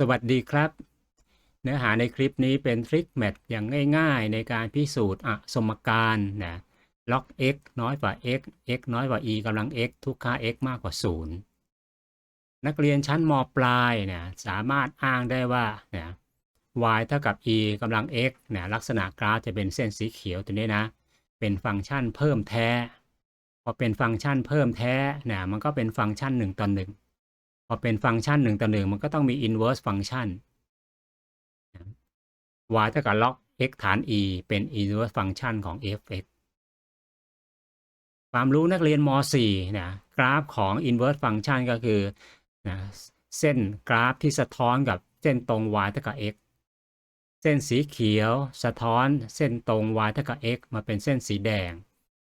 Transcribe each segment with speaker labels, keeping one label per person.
Speaker 1: สวัสดีครับ เนื้อหาในคลิปนี้เป็นทริคแมทอย่างง่ายๆ ในการพิสูจน์อสมการนะล็อก x น้อยกว่า x x น้อยกว่า e กำลัง x ทุกค่า x มากกว่า 0 นักเรียนชั้นมปลายเนี่ยสามารถอ้างได้ว่าเนี่ย y เท่ากับ e กำลัง x เนี่ยลักษณะกราฟจะเป็นเส้นสีเขียวตัวนี้นะ เป็นฟังก์ชันเพิ่มแท้ พอเป็นฟังก์ชันเพิ่มแท้เนี่ยมันก็เป็นฟังก์ชัน1ต่อ1 พอเป็นฟังก์ชัน1ต่อ1มันก็ต้องมี inverse ฟังก์ชัน y เท่ากับ log x ฐาน e เป็น inverse ฟังก์ชันของ f(x) ความรู้นักเรียนม .4 นะกราฟของ inverse ฟังก์ชันก็คือนะเส้นกราฟที่สะท้อนกับเส้นตรง y เท่ากับ x เส้นสีเขียวสะท้อนเส้นตรง y เท่ากับ x มาเป็นเส้นสีแดง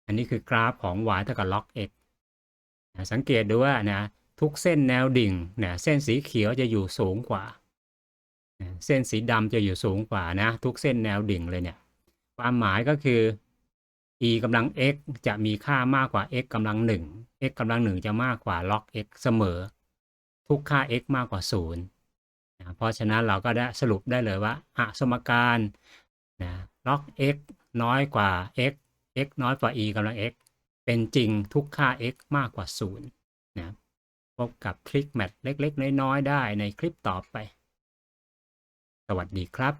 Speaker 1: อันนี้คือกราฟของ y เท่ากับ log x นะสังเกตดูว่านะ ทุกเส้นแนวดิ่งนะเส้นสีเขียวจะอยู่สูงกว่า เส้นสีดำจะอยู่สูงกว่านะทุกเส้นแนวดิ่งเลยเนี่ยความหมายก็คือ e กำลัง x จะมีค่ามากกว่า x กำลังหนึ่ง x กำลังหนึ่งจะมากกว่า log x เสมอ ทุกค่า x มากกว่า0นะเพราะฉะนั้นเราก็ได้สรุปได้เลยว่าอะสมการนะ log x น้อยกว่า x x น้อยกว่า e กำลัง x เป็นจริงทุกค่า x มากกว่า0นะ พบกับทริคแมทเล็ก ๆ น้อย ๆ ได้ในคลิปต่อไป สวัสดีครับ